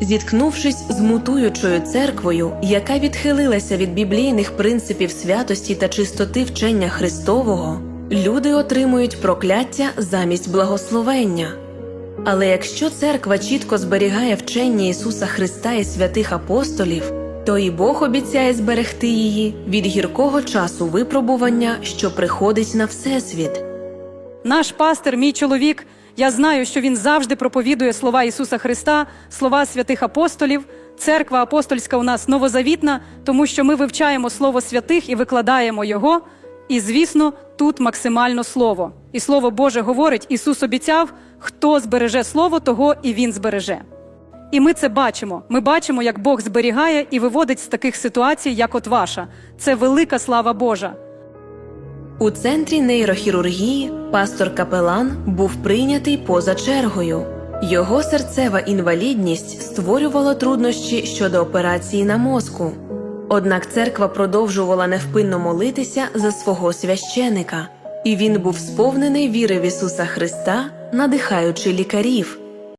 Зіткнувшись з мутуючою церквою, яка відхилилася від біблійних принципів святості та чистоти вчення Христового, люди отримують прокляття замість благословення. Але якщо церква чітко зберігає вчення Ісуса Христа і святих апостолів, то і Бог обіцяє зберегти її від гіркого часу випробування, що приходить на Всесвіт. Наш пастир, мій чоловік, я знаю, що він завжди проповідує слова Ісуса Христа, слова святих апостолів. Церква апостольська у нас новозавітна, тому що ми вивчаємо слово святих і викладаємо його. І, звісно, тут максимально слово. І слово Боже говорить: Ісус обіцяв, хто збереже слово, того і Він збереже. І ми це бачимо. Ми бачимо, як Бог зберігає і виводить з таких ситуацій, як от ваша. Це велика слава Божа. У центрі нейрохірургії пастор Капелан був прийнятий поза чергою. Його серцева інвалідність створювала труднощі щодо операції на мозку. Однак церква продовжувала невпинно молитися за свого священика, і він був сповнений віри в Ісуса Христа, надихаючи лікарів.